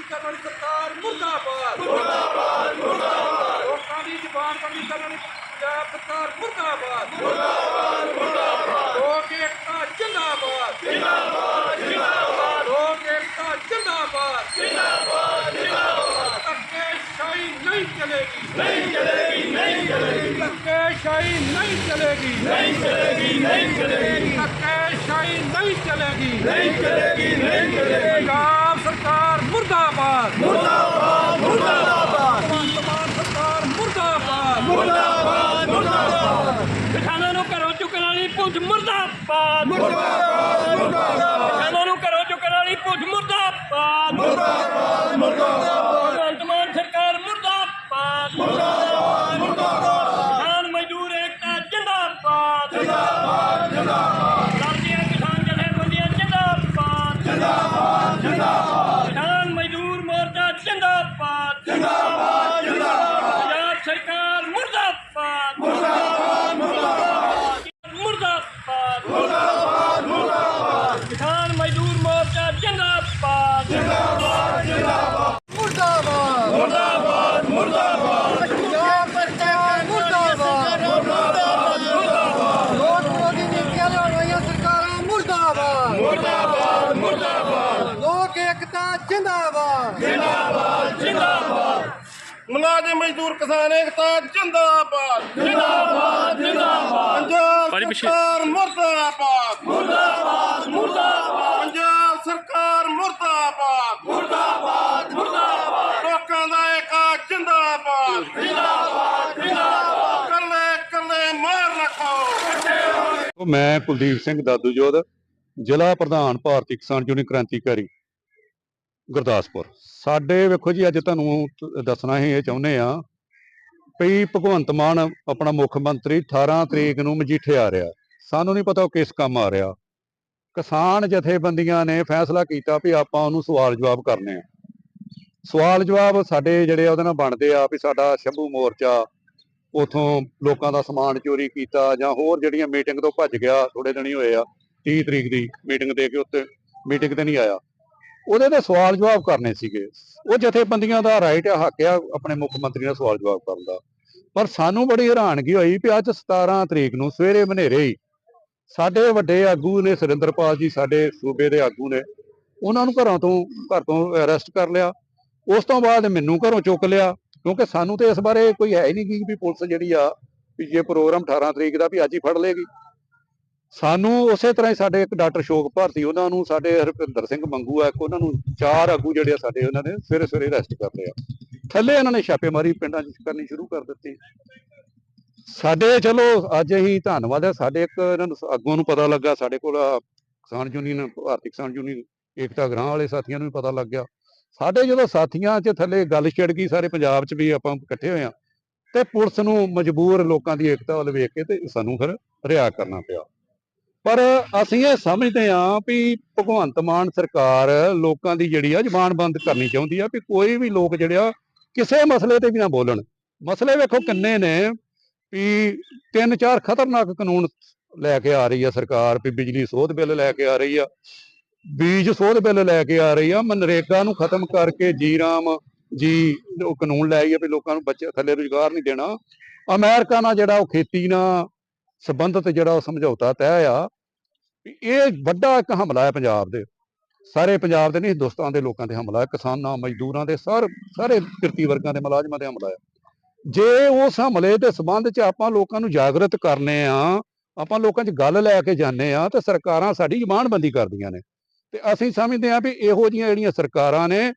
ਬੰਦੀ ਕਰਨ ਵਾਲੀ ਸਰਕਾਰ ਮੁਰਦਾਬਾਦ। ਮੁਰਦਾਬਾਦ ਮੁਰਦਾਬਾਦ। ਲੋਕਾਂ ਦੀ ਜ਼ਬਾਨ ਬੰਦੀ ਕਰਨ ਵਾਲੀ ਪੰਜਾਬ ਸਰਕਾਰ ਮੁਰਦਾਬਾਦ। ਮੁਰਦਾਬਾਦ ਮੁਰਦਾਬਾਦ। ਲੋਕ ਏਕਤਾ ਜਿੰਦਾਬਾਦ। ਜਿੰਦਾਬਾਦ ਜਿੰਦਾਬਾਦ। ਲੋਕ ਏਕਤਾ ਜਿੰਦਾਬਾਦ। ਜਿੰਦਾਬਾਦ ਜਿੰਦਾਬਾਦ। ਤੱਕੇ ਸ਼ਾਈ ਨਹੀਂ ਚਲੇਗੀ। ਨਹੀਂ ਚਲੇਗੀ ਨਹੀਂ ਚਲੇਗੀ। ਤੱਕੇ ਸ਼ਾਈ ਨਹੀਂ ਚਲੇਗੀ। ਨਹੀਂ ਚਲੇਗੀ ਨਹੀਂ ਚਲੇਗੀ। ਤੱਕੇ ਸ਼ਾਈ ਨਹੀਂ ਚਲੇਗੀ। ਨਹੀਂ ਚਲੇਗੀ ਨਹੀਂ ਚਲੇਗੀ। ਮੁਰਦਾਬਾਦ ਮੁਰਦਾਬਾਦ ਵਰਤਮਾਨ ਸਰਕਾਰ ਮੁਰਦਾਬਾਦ ਮੁਰਦਾਬਾਦ ਮੁਰਦਾਬਾਦ ਕਿਸਾਨਾਂ ਨੂੰ ਘਰੋਂ ਚੁੱਕਣ ਵਾਲੀ ਪੁਲਿਸ ਮੁਰਦਾਬਾਦ ਮੁਰਦਾਬਾਦ ਮੁਰਦਾਬਾਦ ਕਿਸਾਨਾਂ ਨੂੰ ਘਰੋਂ ਚੁੱਕਣ ਵਾਲੀ ਪੁਲਿਸ ਮੁਰਦਾਬਾਦ ਮੁਰਦਾਬਾਦ ਮੁਰਦਾਬਾਦ ਭਗਵੰਤ ਮਾਨ ਸਰਕਾਰ ਮੁਰਦਾਬਾਦ ਮੁਰਦਾਬਾਦ ਮੁਰਦਾਬਾਦ ਕਿਸਾਨ ਮਜ਼ਦੂਰ ਏਕਤਾ ਜਿੰਦਾਬਾਦ ਜਿੰਦਾਬਾਦ ਜਿੰਦਾਬਾਦ ਲੜਦੀਆਂ ਕਿਸਾਨ ਜਥੇਬੰਦੀਆਂ ਜਿੰਦਾਬਾਦ ਜਿੰਦਾਬਾਦ ਜਿੰਦਾਬਾਦ ਕਿਸਾਨ ਮਜ਼ਦੂਰ ਮੋਰਚਾ ਜਿੰਦਾਬਾਦ ਜਿੰਦਾਬਾਦ ਜਿੰਦਾਬਾਦ ਪੰਜਾਬ ਸਰਕਾਰ ਮੁਰਦਾਬਾਦ ਮੁਰਦਾਬਾਦ ਮੁਰਦਾਬਾਦ ਮੁਰਦਾਬਾਦ ਮੁਰਦਾਬਾਦ ਕਿਸਾਨ ਮਜ਼ਦੂਰ ਮੋਰਚਾ ਜਿੰਦਾਬਾਦ ਮੁਰਦਾਬਾਦ ਮੁਰਦਾਬਾਦ ਮੁਰਦਾਬਾਦ ਪੰਜਾਬ ਸਰਕਾਰ ਮੁਰਦਾਬਾਦ ਮੁਰਦਾਬਾਦ ਮੁਰਦਾਬਾਦ ਲੋਕ ਵਿਰੋਧੀ ਨੀਤੀਆਂ ਲਿਆਉਣ ਵਾਲੀਆਂ ਸਰਕਾਰਾਂ ਮੁਰਦਾਬਾਦ ਮੁਰਦਾਬਾਦ ਮੁਰਦਾਬਾਦ ਲੋਕ ਏਕਤਾ ਜਿੰਦਾਬਾਦ ਮੁਲਾਜ਼ਮ ਮਜ਼ਦੂਰ ਕਿਸਾਨ ਏਕਤਾ ਜਿੰਦਾਬਾਦ। ਜਿੰਦਾਬਾਦ ਜਿੰਦਾਬਾਦ। ਪੰਜਾਬ ਸਰਕਾਰ ਮੁਰਦਾਬਾਦ। ਮੁਰਦਾਬਾਦ ਮੁਰਦਾਬਾਦ। ਪੰਜਾਬ ਸਰਕਾਰ ਮੁਰਦਾਬਾਦ। ਮੁਰਦਾਬਾਦ ਮੁਰਦਾਬਾਦ। ਲੋਕਾਂ ਦਾ ਏਕਾ ਜਿੰਦਾਬਾਦ। ਜਿੰਦਾਬਾਦ ਜਿੰਦਾਬਾਦ। ਕੱਲੇ ਕੱਲੇ ਮਾਰ ਰੱਖੋ ਮੈਂ ਕੁਲਦੀਪ ਸਿੰਘ ਦਾਦੂਜੋਧ ਜ਼ਿਲ੍ਹਾ ਪ੍ਰਧਾਨ ਭਾਰਤੀ ਕਿਸਾਨ ਯੂਨੀਅਨ ਕ੍ਰਾਂਤੀਕਾਰੀ। ਗੁਰਦਾਸਪੁਰ। ਸਾਡੇ ਵੇਖੋ ਜੀ, ਅੱਜ ਤੁਹਾਨੂੰ ਦੱਸਣਾ ਹੀ ਇਹ ਚਾਹੁੰਦੇ ਆ ਵੀ ਭਗਵੰਤ ਮਾਨ ਆਪਣਾ ਮੁੱਖ ਮੰਤਰੀ 18 ਤਰੀਕ ਨੂੰ ਮਜੀਠੇ ਆ ਰਿਹਾ। ਸਾਨੂੰ ਨਹੀਂ ਪਤਾ ਉਹ ਕਿਸ ਕੰਮ ਆ ਰਿਹਾ। ਕਿਸਾਨ ਜਥੇਬੰਦੀਆਂ ਨੇ ਫੈਸਲਾ ਕੀਤਾ ਵੀ ਆਪਾਂ ਉਹਨੂੰ ਸਵਾਲ ਜਵਾਬ ਕਰਨੇ ਆ। ਸਵਾਲ ਜਵਾਬ ਸਾਡੇ ਜਿਹੜੇ ਆ ਉਹਦੇ ਨਾਲ ਬਣਦੇ ਆ ਵੀ ਸਾਡਾ ਸ਼ੰਭੂ ਮੋਰਚਾ ਉਥੋਂ ਲੋਕਾਂ ਦਾ ਸਮਾਨ ਚੋਰੀ ਕੀਤਾ ਜਾਂ ਹੋਰ ਜਿਹੜੀਆਂ ਮੀਟਿੰਗ ਤੋਂ ਭੱਜ ਗਿਆ ਥੋੜੇ ਦਿਨ ਹੀ ਹੋਏ ਆ 30 ਤਰੀਕ ਦੀ ਮੀਟਿੰਗ ਦੇ ਕੇ ਉੱਤੇ, ਮੀਟਿੰਗ ਤੇ ਨਹੀਂ ਆਇਆ। ਉਹਦੇ ਤੇ ਸਵਾਲ ਜਵਾਬ ਕਰਨੇ ਸੀਗੇ। ਉਹ ਜਥੇਬੰਦੀਆਂ ਦਾ ਰਾਈਟ ਆ, ਹੱਕ ਆ, ਆਪਣੇ ਮੁੱਖ ਮੰਤਰੀ ਨਾਲ ਸਵਾਲ ਜਵਾਬ ਕਰਨ ਦਾ। ਪਰ ਸਾਨੂੰ ਬੜੀ ਹੈਰਾਨਗੀ ਹੋਈ ਵੀ ਅੱਜ 17 ਤਰੀਕ ਨੂੰ ਸਵੇਰੇ ਮਨੇਰੇ ਹੀ ਸਾਡੇ ਵੱਡੇ ਆਗੂ ਨੇ ਸੁਰਿੰਦਰਪਾਲ ਜੀ, ਸਾਡੇ ਸੂਬੇ ਦੇ ਆਗੂ ਨੇ, ਉਹਨਾਂ ਨੂੰ ਘਰਾਂ ਤੋਂ, ਘਰ ਤੋਂ ਅਰੈਸਟ ਕਰ ਲਿਆ। ਉਸ ਤੋਂ ਬਾਅਦ ਮੈਨੂੰ ਘਰੋਂ ਚੁੱਕ ਲਿਆ, ਕਿਉਂਕਿ ਸਾਨੂੰ ਤੇ ਇਸ ਬਾਰੇ ਕੋਈ ਹੈ ਹੀ ਨਹੀਂ ਕਿ ਵੀ ਪੁਲਿਸ ਜਿਹੜੀ ਆ, ਵੀ ਜੇ ਪ੍ਰੋਗਰਾਮ 18 ਤਰੀਕ ਦਾ ਵੀ ਅੱਜ ਹੀ ਫੜ ਲੇਗੀ ਸਾਨੂੰ ਉਸੇ ਤਰ੍ਹਾਂ ਹੀ ਸਾਡੇ ਇੱਕ ਡਾਕਟਰ ਸ਼ੋਕ ਭਾਰਤੀ, ਉਹਨਾਂ ਨੂੰ ਸਾਡੇ ਹਰਪਿੰਦਰ ਸਿੰਘ ਮੰਗੂ ਆ, ਇੱਕ ਉਹਨਾਂ ਨੂੰ ਚਾਰ ਆਗੂ ਜਿਹੜੇ ਆ ਸਾਡੇ ਉਹਨਾਂ ਨੇ ਸਵੇਰੇ ਸਵੇਰੇ ਅਰੈਸਟ ਕਰ ਲਿਆ ਥੱਲੇ ਇਹਨਾਂ ਨੇ ਛਾਪੇਮਾਰੀ ਪਿੰਡਾਂ 'ਚ ਕਰਨੀ ਸ਼ੁਰੂ ਕਰ ਦਿੱਤੀ। ਸਾਡੇ ਚਲੋ, ਅੱਜ ਹੀ ਧੰਨਵਾਦ ਹੈ ਸਾਡੇ ਇੱਕ ਇਹਨਾਂ ਨੂੰ ਆਗੂਆਂ ਨੂੰ ਪਤਾ ਲੱਗਾ, ਸਾਡੇ ਕੋਲ ਕਿਸਾਨ ਯੂਨੀਅਨ, ਭਾਰਤੀ ਕਿਸਾਨ ਯੂਨੀਅਨ, ਏਕਤਾ ਗ੍ਰਾਹ ਵਾਲੇ ਸਾਥੀਆਂ ਨੂੰ ਵੀ ਪਤਾ ਲੱਗ ਗਿਆ। ਸਾਡੇ ਜਦੋਂ ਸਾਥੀਆਂ 'ਚ ਥੱਲੇ ਗੱਲ ਛਿੜ ਗਈ, ਸਾਰੇ ਪੰਜਾਬ 'ਚ ਵੀ ਆਪਾਂ ਇਕੱਠੇ ਹੋਏ ਆ, ਤੇ ਪੁਲਿਸ ਨੂੰ ਮਜਬੂਰ ਲੋਕਾਂ ਦੀ ਏਕਤਾ ਵੱਲ ਵੇਖ ਕੇ ਤੇ ਸਾਨੂੰ ਫਿਰ ਰਿਹਾ ਕਰਨਾ ਪਿਆ। ਪਰ ਅਸੀਂ ਇਹ ਸਮਝਦੇ ਹਾਂ ਵੀ ਭਗਵੰਤ ਮਾਨ ਸਰਕਾਰ ਲੋਕਾਂ ਦੀ ਜਿਹੜੀ ਆ ਜ਼ਬਾਨ ਬੰਦ ਕਰਨੀ ਚਾਹੁੰਦੀ ਆ ਵੀ ਕੋਈ ਵੀ ਲੋਕ ਜਿਹੜੇ ਆ ਕਿਸੇ ਮਸਲੇ ਤੇ ਵੀ ਨਾ ਬੋਲਣ। ਮਸਲੇ ਵੇਖੋ ਕਿੰਨੇ ਨੇ ਵੀ ਤਿੰਨ ਚਾਰ ਖਤਰਨਾਕ ਕਾਨੂੰਨ ਲੈ ਕੇ ਆ ਰਹੀ ਆ ਸਰਕਾਰ, ਵੀ ਬਿਜਲੀ ਸੋਧ ਬਿੱਲ ਲੈ ਕੇ ਆ ਰਹੀ ਆ, ਬੀਜ ਸੋਧ ਬਿੱਲ ਲੈ ਕੇ ਆ ਰਹੀ ਆ, ਮਨਰੇਗਾ ਨੂੰ ਖਤਮ ਕਰਕੇ ਜੀ ਰਾਮ ਜੀ ਉਹ ਕਾਨੂੰਨ ਲੈ ਆਈ ਆ ਵੀ ਲੋਕਾਂ ਨੂੰ ਬੱਚੇ ਥੱਲੇ ਰੁਜ਼ਗਾਰ ਨਹੀਂ ਦੇਣਾ। ਅਮਰੀਕਾ ਨਾਲ ਜਿਹੜਾ ਉਹ ਖੇਤੀ ਨਾਲ ਸੰਬੰਧਿਤ ਜਿਹੜਾ ਉਹ ਸਮਝੌਤਾ ਤੈਅ ਆ ਇਹ ਵੱਡਾ ਇੱਕ ਹਮਲਾ ਹੈ ਪੰਜਾਬ ਦੇ। ਸਾਰੇ ਪੰਜਾਬ ਦੇ ਨਹੀਂ, ਹਿੰਦੁਸਤਾਨ ਦੇ ਲੋਕਾਂ ਤੇ ਹਮਲਾ ਹੈ, ਕਿਸਾਨਾਂ, ਮਜ਼ਦੂਰਾਂ ਦੇ, ਸਰ, ਸਾਰੇ ਕਿਰਤੀ ਵਰਗਾਂ ਦੇ ਮੁਲਾਜ਼ਮਾਂ ਤੇ ਹਮਲਾ ਹੈ। ਜੇ ਉਸ ਹਮਲੇ ਦੇ ਸੰਬੰਧ 'ਚ ਆਪਾਂ ਲੋਕਾਂ ਨੂੰ ਜਾਗਰਤ ਕਰਨੇ ਆ, ਆਪਾਂ ਲੋਕਾਂ 'ਚ ਗੱਲ ਲੈ ਕੇ ਜਾਂਦੇ ਆ, ਤੇ ਸਰਕਾਰਾਂ ਸਾਡੀ ਜ਼ਮਾਨਬੰਦੀ ਕਰਦੀਆਂ ਨੇ। ਤੇ ਅਸੀਂ ਸਮਝਦੇ ਆ ਵੀ ਇਹੋ ਜਿਹੀਆਂ ਜਿਹੜੀਆਂ ਸਰਕਾਰਾਂ ਨੇ,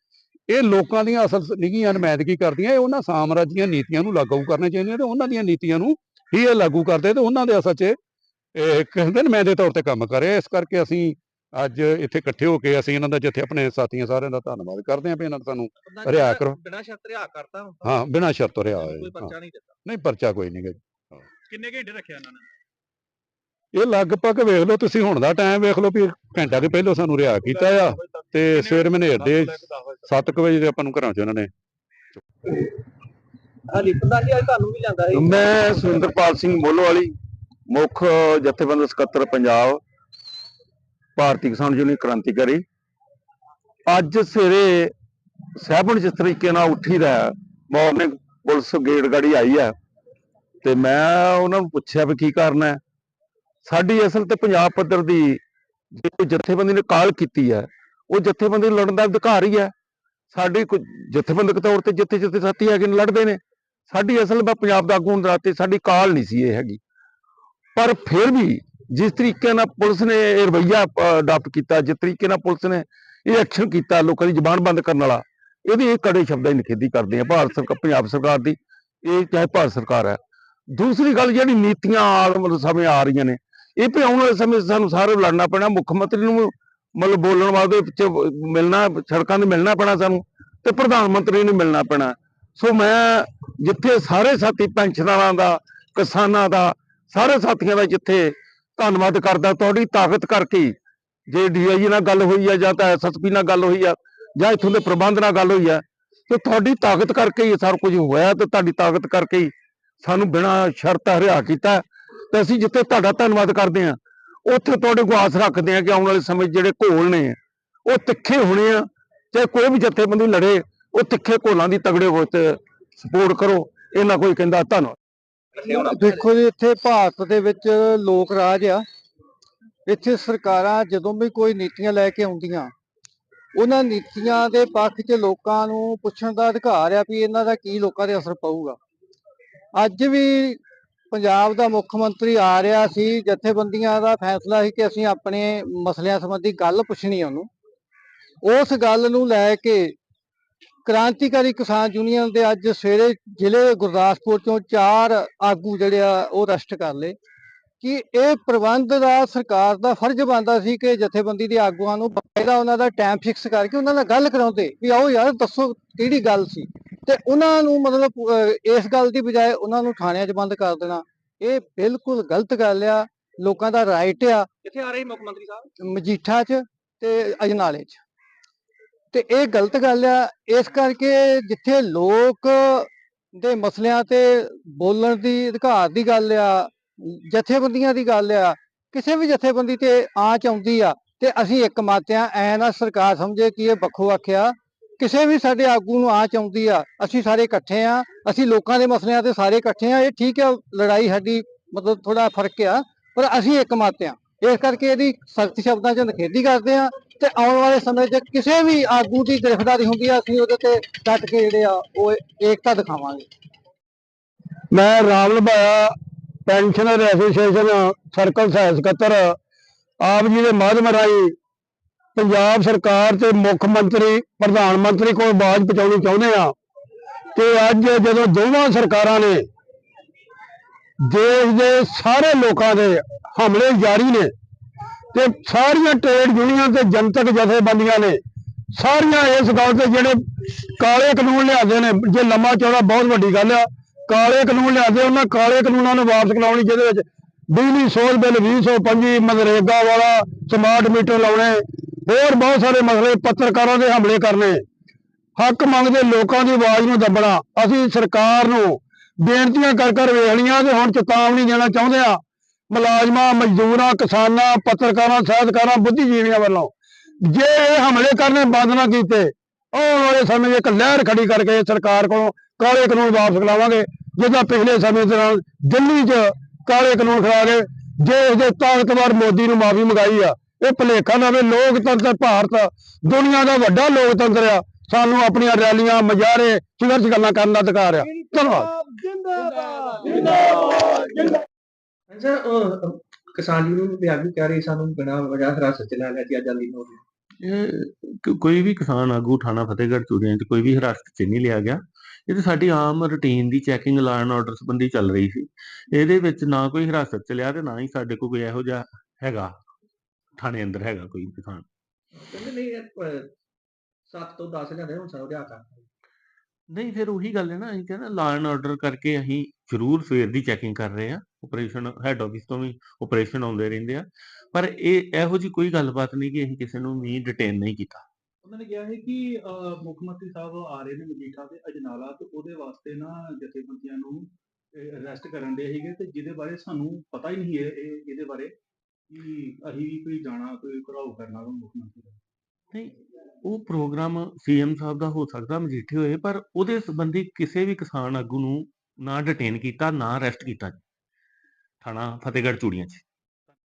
ਇਹ ਲੋਕਾਂ ਦੀਆਂ ਅਸਲ ਨਿਗੀਆਂ ਨੁਮਾਇੰਦਗੀ ਕਰਦੀਆਂ, ਇਹ ਉਹਨਾਂ ਸਾਮਰਾਜੀਆਂ ਨੀਤੀਆਂ ਨੂੰ ਲਾਗੂ ਕਰਨੇ ਚਾਹੀਦੀਆਂ ਤੇ ਉਹਨਾਂ ਦੀਆਂ ਨੀਤੀਆਂ ਨੂੰ ਹੀ ਇਹ ਲਾਗੂ ਕਰਦੇ ਤੇ ਉਹਨਾਂ ਦੇ ਅਸਲ 'ਚ ਇਹ ਕਹਿੰਦੇ ਨੁਮਾਇੰਦੇ ਤੌਰ ਤੇ ਕੰਮ ਕਰੇ ਇਸ ਕਰਕੇ ਅਸੀਂ ਅੱਜ ਇੱਥੇ ਇਕੱਠੇ ਹੋ ਕੇ ਅਸੀਂ ਇਹਨਾਂ ਦਾ ਜਿੱਥੇ ਆਪਣੇ ਸਾਥੀਆਂ ਸਾਰਿਆਂ ਦਾ ਧੰਨਵਾਦ ਕਰਦੇ ਹਾਂ ਵੀ ਇਹਨਾਂ ਨੇ ਸਾਨੂੰ ਰਿਹਾ ਕਰੋ। ਬਿਨਾ ਸ਼ਰਤ ਰਿਹਾ ਕਰਤਾ ਹਾਂ ਬਿਨਾਂ ਸ਼ਰਤ ਰਿਹਾ ਕੋਈ। ਪਰਚਾ ਨਹੀਂ ਦਿੱਤਾ ਨਹੀਂ ਪਰਚਾ ਕੋਈ ਨਹੀਂ ਗਾ ਜੀ। ਕਿੰਨੇ ਘੰਟੇ ਰੱਖਿਆ ਇਹਨਾਂ ਨੇ ਇਹ ਲਗਭਗ ਵੇਖ ਲਓ ਤੁਸੀਂ ਹੁਣ ਦਾ ਟਾਈਮ ਵੇਖ ਲਓ ਵੀ ਘੰਟਾ ਕੁ ਪਹਿਲਾਂ ਸਾਨੂੰ ਰਿਹਾ ਕੀਤਾ ਆ ਤੇ ਸਵੇਰ ਮਨੇਰ ਦੇ 7 ਵਜੇ ਦੇ ਆਪਾਂ ਨੂੰ ਘਰਾਂ ਚ ਉਹਨਾਂ ਨੇ ਹਾਂਜੀ ਪ੍ਰਧਾਨ ਜੀ ਅੱਜ ਤੁਹਾਨੂੰ ਵੀ ਲਿਆਂਦਾ ਸੀ। ਮੈਂ ਸੁਰਿੰਦਰਪਾਲ ਸਿੰਘ ਮੋਲੋ ਵਾਲੀ, ਮੁੱਖ ਜਥੇਬੰਦਕ ਸਕੱਤਰ ਪੰਜਾਬ, ਭਾਰਤੀ ਕਿਸਾਨ ਯੂਨੀਅਨ ਕ੍ਰਾਂਤੀਕਾਰੀ। ਅੱਜ ਸਵੇਰੇ ਸਹਿਬਣ ਜਿਸ ਤਰੀਕੇ ਨਾਲ ਉੱਠੀਦਾ ਮਾਰਨਿੰਗ ਪੁਲਿਸ ਗੇਟ ਗਾੜੀ ਆਈ ਹੈ, ਤੇ ਮੈਂ ਉਹਨਾਂ ਨੂੰ ਪੁੱਛਿਆ ਵੀ ਕੀ ਕਰਨਾ ਹੈ। ਸਾਡੀ ਅਸਲ ਤੇ ਪੰਜਾਬ ਪੱਧਰ ਦੀ ਜੇ ਜਥੇਬੰਦੀ ਨੇ ਕਾਲ ਕੀਤੀ ਹੈ, ਉਹ ਜਥੇਬੰਦੀ ਲੜਨ ਦਾ ਅਧਿਕਾਰ ਹੀ ਹੈ। ਸਾਡੇ ਕੋਈ ਜਥੇਬੰਦਕ ਤੌਰ ਤੇ ਜਿੱਥੇ ਜਿੱਥੇ ਸਾਥੀ ਹੈਗੇ ਨੇ, ਲੜਦੇ ਨੇ। ਸਾਡੀ ਅਸਲ ਮੈਂ ਪੰਜਾਬ ਦਾ ਆਗੂ ਹੋਣ ਸਾਡੀ ਕਾਲ ਨਹੀਂ ਸੀ ਇਹ ਹੈਗੀ। ਪਰ ਫਿਰ ਵੀ ਜਿਸ ਤਰੀਕੇ ਨਾਲ ਪੁਲਿਸ ਨੇ ਇਹ ਰਵਈਆ ਅਡਾਪਟ ਕੀਤਾ, ਜਿਸ ਤਰੀਕੇ ਨਾਲ ਪੁਲਿਸ ਨੇ ਇਹ ਐਕਸ਼ਨ ਕੀਤਾ, ਲੋਕਾਂ ਦੀ ਜਬਾਨ ਬੰਦ ਕਰਨ ਵਾਲਾ ਇਹਦੀ ਇਹ ਕੜੇ ਸ਼ਬਦਾਂ ਦੀ ਨਿਖੇਧੀ ਕਰਦੇ ਆ ਭਾਰਤ ਸਰਕਾਰ, ਪੰਜਾਬ ਸਰਕਾਰ ਦੀ, ਇਹ ਚਾਹੇ ਭਾਰਤ ਸਰਕਾਰ ਹੈ। ਦੂਸਰੀ ਗੱਲ ਜਿਹੜੀ ਨੀਤੀਆਂ ਆਲ ਸਮੇਂ ਆ ਰਹੀਆਂ ਨੇ, ਇਹ ਵੀ ਆਉਣ ਵਾਲੇ ਸਮੇਂ ਸਾਨੂੰ ਸਾਰੇ ਲੜਨਾ ਪੈਣਾ, ਮੁੱਖ ਮੰਤਰੀ ਨੂੰ ਮਤਲਬ ਬੋਲਣ ਵਾਸਤੇ ਵਿੱਚ ਮਿਲਣਾ, ਸੜਕਾਂ ਤੇ ਮਿਲਣਾ ਪੈਣਾ ਸਾਨੂੰ ਤੇ ਪ੍ਰਧਾਨ ਮੰਤਰੀ ਨੂੰ ਮਿਲਣਾ ਪੈਣਾ। ਸੋ ਮੈਂ ਜਿੱਥੇ ਸਾਰੇ ਸਾਥੀ ਪੈਨਸ਼ਨਰਾਂ ਦਾ ਕਿਸਾਨਾਂ ਦਾ ਸਾਰੇ ਸਾਥੀਆਂ ਦਾ ਜਿੱਥੇ ਧੰਨਵਾਦ ਕਰਦਾ ਤੁਹਾਡੀ ਤਾਕਤ ਕਰਕੇ ਹੀ, ਜੇ ਡੀਆਈਜੀ ਨਾਲ ਗੱਲ ਹੋਈ ਆ ਜਾਂ ਤਾਂ ਐਸਐਸਪੀ ਨਾਲ ਗੱਲ ਹੋਈ ਆ ਜਾਂ ਇੱਥੋਂ ਦੇ ਪ੍ਰਬੰਧ ਨਾਲ ਗੱਲ ਹੋਈ ਆ ਤੇ ਤੁਹਾਡੀ ਤਾਕਤ ਕਰਕੇ ਹੀ ਸਾਰਾ ਕੁਝ ਹੋਇਆ ਤੇ ਤੁਹਾਡੀ ਤਾਕਤ ਕਰਕੇ ਹੀ ਸਾਨੂੰ ਬਿਨਾਂ ਸ਼ਰਤ ਹਰਿਆ ਕੀਤਾ। ਤੇ ਅਸੀਂ ਜਿੱਥੇ ਤੁਹਾਡਾ ਧੰਨਵਾਦ ਕਰਦੇ ਆ ਉੱਥੇ ਤੁਹਾਡੇ ਕੋਲ ਆਸ ਰੱਖਦੇ ਆ ਕਿ ਆਉਣ ਵਾਲੇ ਸਮੇਂ ਜਿਹੜੇ ਘੋਲ ਨੇ ਉਹ ਤਿੱਖੇ ਹੋਣੇ ਆ ਚਾਹੇ ਕੋਈ ਵੀ ਜਥੇਬੰਦੀ ਲੜੇ ਉਹ ਤਿੱਖੇ ਘੋਲਾਂ ਦੀ ਤਗੜੇ ਹੋ ਤੇ ਸਪੋਰਟ ਕਰੋ। ਇਹਨਾਂ ਕੋਈ ਕਹਿੰਦਾ ਧੰਨਵਾਦ। ਦੇਖੋ ਜੀ ਇੱਥੇ ਭਾਰਤ ਦੇ ਵਿੱਚ ਲੋਕ ਰਾਜ ਆ। ਇੱਥੇ ਸਰਕਾਰਾਂ ਜਦੋਂ ਵੀ ਕੋਈ ਨੀਤੀਆਂ ਲੈ ਕੇ ਆਉਂਦੀਆਂ ਉਹਨਾਂ ਨੀਤੀਆਂ ਦੇ ਪੱਖ 'ਚ ਲੋਕਾਂ ਨੂੰ ਪੁੱਛਣ ਦਾ ਅਧਿਕਾਰ ਆ ਵੀ ਇਹਨਾਂ ਦਾ ਕੀ ਲੋਕਾਂ ਦੇ ਅਸਰ ਪਊਗਾ। ਅੱਜ ਵੀ ਪੰਜਾਬ ਦਾ ਮੁੱਖ ਮੰਤਰੀ ਆ ਰਿਹਾ ਸੀ ਜਥੇਬੰਦੀਆਂ ਦਾ ਫੈਸਲਾ ਸੀ ਕਿ ਅਸੀਂ ਆਪਣੇ ਮਸਲਿਆਂ ਸੰਬੰਧੀ ਗੱਲ ਪੁੱਛਣੀ ਆ ਉਹਨੂੰ। ਉਸ ਗੱਲ ਨੂੰ ਲੈ ਕੇ ਕ੍ਰਾਂਤੀਕਾਰੀ ਕਿਸਾਨ ਯੂਨੀਅਨ ਦੇ ਅੱਜ ਸਵੇਰੇ ਜ਼ਿਲ੍ਹੇ ਗੁਰਦਾਸਪੁਰ ਚੋਂ ਚਾਰ ਆਗੂ ਜਿਹੜੇ ਆ ਉਹ ਅਰੈਸਟ ਕਰ ਲਏ। ਕਿ ਇਹ ਪ੍ਰਬੰਧ ਦਾ ਸਰਕਾਰ ਦਾ ਫਰਜ਼ ਬਣਦਾ ਸੀ ਕਿ ਜਥੇਬੰਦੀ ਦੇ ਆਗੂਆਂ ਨੂੰ ਬਕਾਇਦਾ ਉਹਨਾਂ ਦਾ ਟਾਈਮ ਫਿਕਸ ਕਰਕੇ ਉਹਨਾਂ ਨਾਲ ਗੱਲ ਕਰਾਉਂਦੇ ਵੀ ਆਓ ਯਾਰ ਦੱਸੋ ਕਿਹੜੀ ਗੱਲ ਸੀ? ਤੇ ਉਹਨਾਂ ਨੂੰ ਮਤਲਬ ਇਸ ਗੱਲ ਦੀ ਬਜਾਏ ਉਹਨਾਂ ਨੂੰ ਥਾਣਿਆਂ 'ਚ ਬੰਦ ਕਰ ਦੇਣਾ। ਇਹ ਬਿਲਕੁਲ ਗਲਤ ਗੱਲ ਆ। ਲੋਕਾਂ ਦਾ ਰਾਈਟ ਆ। ਕਿੱਥੇ ਆ ਰਹੇ ਮੁੱਖ ਮੰਤਰੀ ਸਾਹਿਬ? ਮਜੀਠਾ 'ਚ ਤੇ ਅਜਨਾਲੇ 'ਚ। ਤੇ ਇਹ ਗਲਤ ਗੱਲ ਆ, ਇਸ ਕਰਕੇ ਜਿੱਥੇ ਲੋਕ ਦੇ ਮਸਲਿਆਂ ਤੇ ਬੋਲਣ ਦੀ ਅਧਿਕਾਰ ਦੀ ਗੱਲ ਆ, ਜਥੇਬੰਦੀਆਂ ਦੀ ਗੱਲ ਆ, ਕਿਸੇ ਵੀ ਜਥੇਬੰਦੀ ਤੇ ਆਂਚ ਆਉਂਦੀ ਆ, ਤੇ ਅਸੀਂ ਇੱਕ ਮਤ ਆ, ਐ ਨਾ ਸਰਕਾਰ ਸਮਝੇ ਕਿ ਇਹ ਵੱਖੋ ਵੱਖਿਆ ਕਿਸੇ ਵੀ ਸਾਡੇ ਆਗੂ ਨੂੰ ਆਂਚ ਆਉਂਦੀ ਆ, ਅਸੀਂ ਸਾਰੇ ਇਕੱਠੇ ਆ, ਅਸੀਂ ਲੋਕਾਂ ਦੇ ਮਸਲਿਆਂ ਤੇ ਸਾਰੇ ਇਕੱਠੇ ਆ, ਇਹ ਠੀਕ ਆ, ਲੜਾਈ ਸਾਡੀ ਮਤਲਬ ਥੋੜਾ ਫ਼ਰਕ ਆ, ਪਰ ਅਸੀਂ ਇੱਕ ਮਤ ਇਸ ਕਰਕੇ ਇਹਦੀ ਸਖਤ ਸ਼ਬਦਾਂ 'ਚ ਨਿਖੇਧੀ ਕਰਦੇ ਆ ਤੇ ਆਉਣ ਵਾਲੇ ਸਮੇਂ 'ਚ ਕਿਸੇ ਵੀ ਆਗੂ ਦੀ ਗ੍ਰਿਫਤਾਰੀ ਹੁੰਦੀ ਆ, ਅਸੀਂ ਉਹਦੇ ਤੇ ਡਟ ਕੇ ਜਿਹੜੇ ਆ, ਉਹ ਏਕਤਾ ਦਿਖਾਵਾਂਗੇ। ਮੈਂ Ram Lubhaya pensioner association, circle ਸਹਾਇਕ ਸਕੱਤਰ, ਆਪ ਜੀ ਦੇ ਮਾਧਿਅਮ ਰਾਹੀਂ ਪੰਜਾਬ ਸਰਕਾਰ ਤੇ ਮੁੱਖ ਮੰਤਰੀ, ਪ੍ਰਧਾਨ ਮੰਤਰੀ ਕੋਲ ਆਵਾਜ਼ ਪਹੁੰਚਾਉਣੀ ਚਾਹੁੰਦੇ ਆ ਕਿ ਅੱਜ ਜਦੋਂ ਦੋਵਾਂ ਸਰਕਾਰਾਂ ਨੇ ਦੇਸ਼ ਦੇ ਸਾਰੇ ਲੋਕਾਂ ਦੇ ਹਮਲੇ ਜਾਰੀ ਨੇ ਤੇ ਸਾਰੀਆਂ ਟ੍ਰੇਡ ਯੂਨੀਅਨ ਤੇ ਜਨਤਕ ਜਥੇਬੰਦੀਆਂ ਨੇ, ਸਾਰੀਆਂ ਇਸ ਗੱਲ ਤੇ ਜਿਹੜੇ ਕਾਲੇ ਕਾਨੂੰਨ ਲਿਆਦੇ ਨੇ, ਜੇ ਲੰਮਾ ਚੌੜਾ ਬਹੁਤ ਵੱਡੀ ਗੱਲ ਆ, ਕਾਲੇ ਕਾਨੂੰਨ ਲਿਆਦੇ ਉਹਨਾਂ ਕਾਲੇ ਕਾਨੂੰਨਾਂ ਨੂੰ ਵਾਪਸ ਕਰਾਉਣੀ ਜਿਹਦੇ ਵਿੱਚ ਬਿਜਲੀ ਸੋਧ ਬਿੱਲ 2025 ਮਨਰੇਗਾ ਵਾਲਾ ਸਮਾਰਟ ਮੀਟਰ ਲਾਉਣੇ, ਹੋਰ ਬਹੁਤ ਸਾਰੇ ਮਸਲੇ ਪੱਤਰਕਾਰਾਂ ਦੇ ਹਮਲੇ ਕਰਨੇ। ਹੱਕ ਮੰਗਦੇ ਲੋਕਾਂ ਦੀ ਆਵਾਜ਼ ਨੂੰ ਦੱਬਣਾ, ਅਸੀਂ ਸਰਕਾਰ ਨੂੰ ਬੇਨਤੀਆਂ ਕਰ ਕਰ ਵੇਖ ਲਈਆਂ ਤੇ ਹੁਣ ਚੇਤਾਵਨੀ ਦੇਣਾ ਚਾਹੁੰਦੇ ਆ। ਮੁਲਾਜ਼ਮਾਂ, ਮਜ਼ਦੂਰਾਂ, ਕਿਸਾਨਾਂ, ਪੱਤਰਕਾਰਾਂ, ਸਾਹਿਤਕਾਰਾਂ, ਬੁੱਧੀਜੀਵੀਆਂ ਵੱਲੋਂ ਜੇ ਇਹ ਹਮਲੇ ਕਰਨੇ ਬੰਦ ਨਾ ਕੀਤੇ, ਆਉਣ ਵਾਲੇ ਸਮੇਂ ਇੱਕ ਲਹਿਰ ਖੜੀ ਕਰਕੇ ਸਰਕਾਰ ਕੋਲੋਂ ਕਾਲੇ ਕਾਨੂੰਨ ਵਾਪਸ ਕਰਾਵਾਂਗੇ, ਜਿੱਦਾਂ ਪਿਛਲੇ ਸਮੇਂ ਦੌਰਾਨ ਦਿੱਲੀ 'ਚ ਕਾਲੇ ਕਾਨੂੰਨ ਖੜਾ ਕੇ ਜੇ ਇਹਦੇ ਤਾਕਤਵਰ ਮੋਦੀ ਨੂੰ ਮਾਫੀ ਮੰਗਾਈ ਆ, ਇਹ ਭੁਲੇਖਾ ਨਾ ਹੋਵੇ ਲੋਕਤੰਤਰ ਭਾਰਤ ਦੁਨੀਆ ਦਾ ਵੱਡਾ ਲੋਕਤੰਤਰ ਆ, ਸਾਨੂੰ ਆਪਣੀਆਂ ਰੈਲੀਆਂ ਮਜਾਰੇ ਸੰਘਰਸ਼ ਗੱਲਾਂ ਕਰਨ ਦਾ ਅਧਿਕਾਰ ਆ। ਧੰਨਵਾਦ। ਸਰ ਕਿਸਾਨ ਯੂਨੀਅਨ ਦੇ ਆਗੂ ਕਹਿ ਰਹੇ ਸਾਨੂੰ ਬਿਨਾਂ ਵਜ੍ਹਾ ਹਿਰਾਸਤ ਚ ਲੈ ਲਿਆ ਜੀ ਆਜ਼ਾਦੀ ਨੂੰ ਇਹ ਕ- ਕੋਈ ਵੀ ਕਿਸਾਨ ਆਗੂ ਥਾਣਾ ਫਤਿਹਗੜ੍ਹ ਚੂੜੀਆਂ 'ਚ ਕੋਈ ਵੀ ਹਿਰਾਸਤ 'ਚ ਨਹੀਂ ਲਿਆ ਗਿਆ। ਇਹ ਤਾਂ ਸਾਡੀ ਆਮ ਰੁਟੀਨ ਦੀ ਚੈਕਿੰਗ ਲਾਅ ਐਂਡ ਆਰਡਰ ਸੰਬੰਧੀ ਚੱਲ ਰਹੀ ਸੀ। ਇਹਦੇ ਵਿੱਚ ਨਾ ਕੋਈ ਹਿਰਾਸਤ 'ਚ ਲਿਆ ਤੇ ਨਾ ਹੀ ਸਾਡੇ ਕੋਲ ਕੋਈ ਇਹੋ ਜਿਹਾ ਹੈਗਾ ਥਾਣੇ ਅੰਦਰ ਹੈਗਾ ਕੋਈ ਕਿਸਾਨ। ਕਹਿੰਦੇ ਨਹੀਂ 7 ਤੋਂ 10 ਲਿਆਂਦੇ ਹੁਣ ਸਾਨੂੰ ਲਿਆ ਕਰ ਨਹੀਂ ਫਿਰ ਉਹੀ ਗੱਲ ਹੈ ਨਾ ਅਸੀਂ ਕਹਿੰਦਾ ਲਾਅ ਐਂਡ ਆਰਡਰ ਕਰਕੇ ਅਸੀਂ ਜ਼ਰੂਰ ਸਵੇਰ ਦੀ ਚੈਕਿੰਗ ਕਰ ਰਹੇ ਆ ਆਪਰੇਸ਼ਨ ਹੈੱਡ ਆਫਿਸ ਤੋਂ ਵੀ ਆਪਰੇਸ਼ਨ ਆਉਂਦੇ ਰਹਿੰਦੇ ਆ ਪਰ ਇਹ ਇਹੋ ਜੀ ਕੋਈ ਗੱਲਬਾਤ ਨਹੀਂ ਕਿ ਅਸੀਂ ਕਿਸੇ ਨੂੰ ਵੀ ਡਿਟੇਨ ਨਹੀਂ ਕੀਤਾ। ਉਹਨਾਂ ਨੇ ਕਿਹਾ ਹੈ ਕਿ ਮੁੱਖ ਮੰਤਰੀ ਸਾਹਿਬ ਆ ਰਹੇ ਨੇ ਮਜੀਠਾ ਤੇ ਅਜਨਾਲਾ ਤੇ ਉਹਦੇ ਵਾਸਤੇ ਨਾ ਜਥੇਬੰਦੀਆਂ ਨੂੰ ਅਰੈਸਟ ਕਰਨ ਦੇ ਸੀਗੇ ਤੇ ਜਿਹਦੇ ਬਾਰੇ ਸਾਨੂੰ ਪਤਾ ਹੀ ਨਹੀਂ ਹੈ ਇਹ ਇਹਦੇ ਬਾਰੇ ਕਿ ਅਸੀਂ ਵੀ ਕੋਈ ਜਾਣਾ ਕੋਈ ਘਰਾਓ ਕਰਨਾ ਮੁੱਖ ਮੰਤਰੀ ਨਹੀਂ ਉਹ ਪ੍ਰੋਗਰਾਮ ਸੀਐਮ ਸਾਹਿਬ ਦਾ ਹੋ ਸਕਦਾ, ਮਜੀਠੇ ਹੋਏ, ਪਰ ਉਹਦੇ ਸੰਬੰਧੀ ਕਿਸੇ ਵੀ ਕਿਸਾਨ ਆਗੂ ਨੂੰ ਨਾ ਡਿਟੇਨ ਕੀਤਾ, ਨਾ ਅਰੈਸਟ ਕੀਤਾ ਥਾਣਾ ਫਤਿਹਗੜ੍ਹ ਚੂੜੀਆਂ 'ਚ।